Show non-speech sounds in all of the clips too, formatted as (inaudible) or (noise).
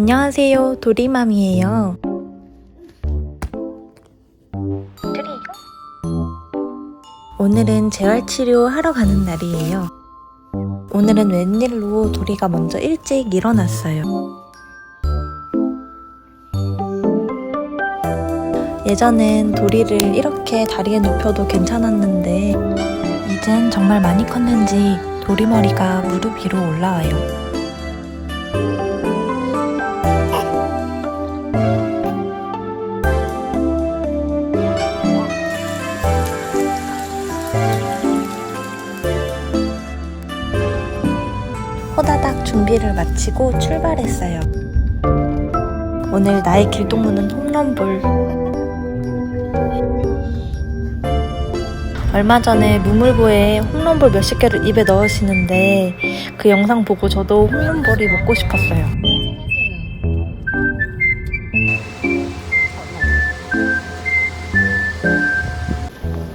안녕하세요. 도리맘이에요. 오늘은 재활치료 하러 가는 날이에요. 오늘은 웬일로 도리가 먼저 일찍 일어났어요. 예전엔 도리를 이렇게 다리에 눕혀도 괜찮았는데 이젠 정말 많이 컸는지 도리머리가 무릎 위로 올라와요. 호다닥 준비를 마치고 출발했어요. 오늘 나의 길동무는 홈런볼. 얼마 전에 무물보에 홈런볼 몇십 개를 입에 넣으시는데 그 영상 보고 저도 홈런볼이 먹고 싶었어요.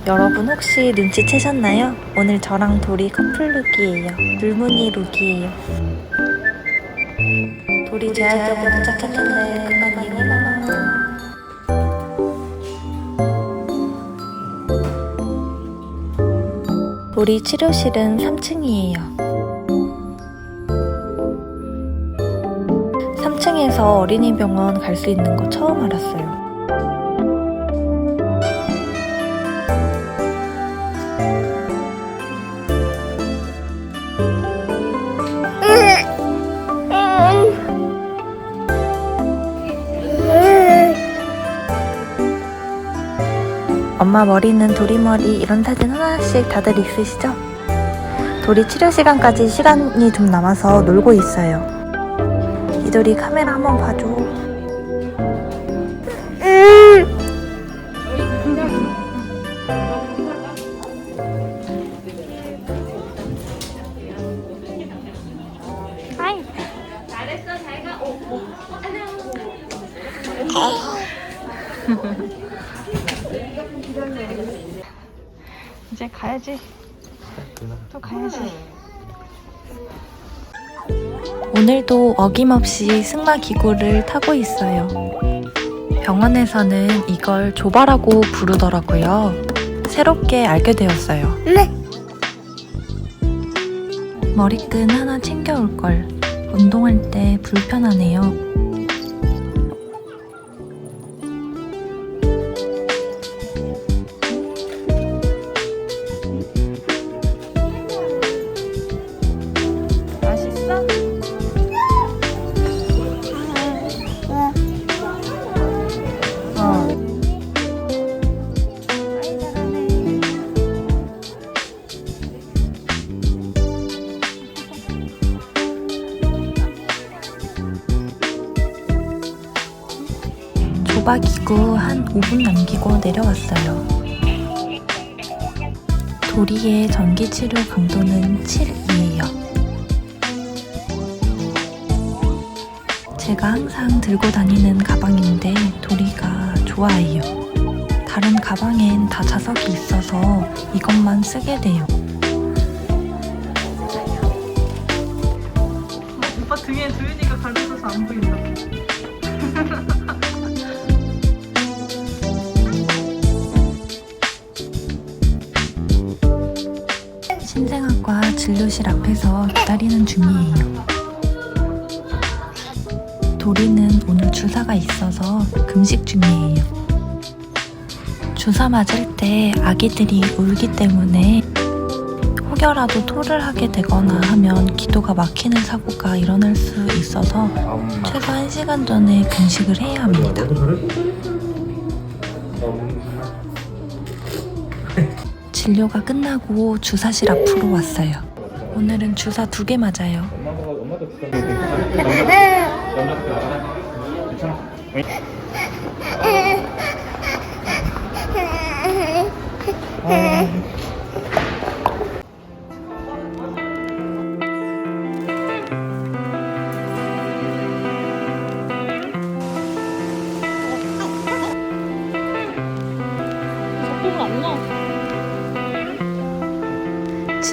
여러분 혹시 눈치채셨나요? 오늘 저랑 돌이 커플룩이에요. 불무늬 룩이에요. 돌이 재활적으로 도착했는데 그만 얘기만 우리 치료실은 3층이에요. 3층에서 어린이병원 갈 수 있는 거 처음 알았어요. 엄마 머리는 도리 머리 이런 사진 하나씩 다들 있으시죠? 도리 치료 시간까지 시간이 좀 남아서 놀고 있어요. 이도리 카메라 한번 봐줘. 이 제 가야지. 또 가야지. 오늘도 어김없이 승마 기구를 타고 있어요. 병원에서는 이걸 조바라고 부르더라고요. 새롭게 알게 되었어요. 머리끈 하나 챙겨올 걸. 운동할 때 불편하네요. 조박이고 한 5분 남기고 내려왔어요. 도리의 전기치료 강도는 7이에요. 제가 항상 들고 다니는 가방인데 도리가 좋아해요. 다른 가방엔 다 자석이 있어서 이것만 쓰게 돼요. 오빠 등에 두윤이가 가려져서 안 보인다. (laughs) 진료실 앞에서 기다리는 중이에요. 도리는 오늘 주사가 있어서 금식 중이에요. 주사 맞을 때 아기들이 울기 때문에 혹여라도 토를 하게 되거나 하면 기도가 막히는 사고가 일어날 수 있어서 최소 1시간 전에 금식을 해야 합니다. 진료가 끝나고 주사실 앞으로 왔어요. 오늘은 주사 두 개 맞아요.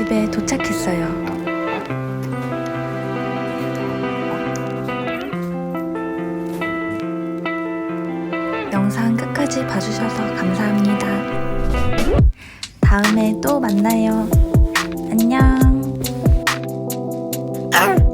집에 도착했어요. 영상 끝까지 봐주셔서 감사합니다. 다음에 또 만나요. 안녕. 아.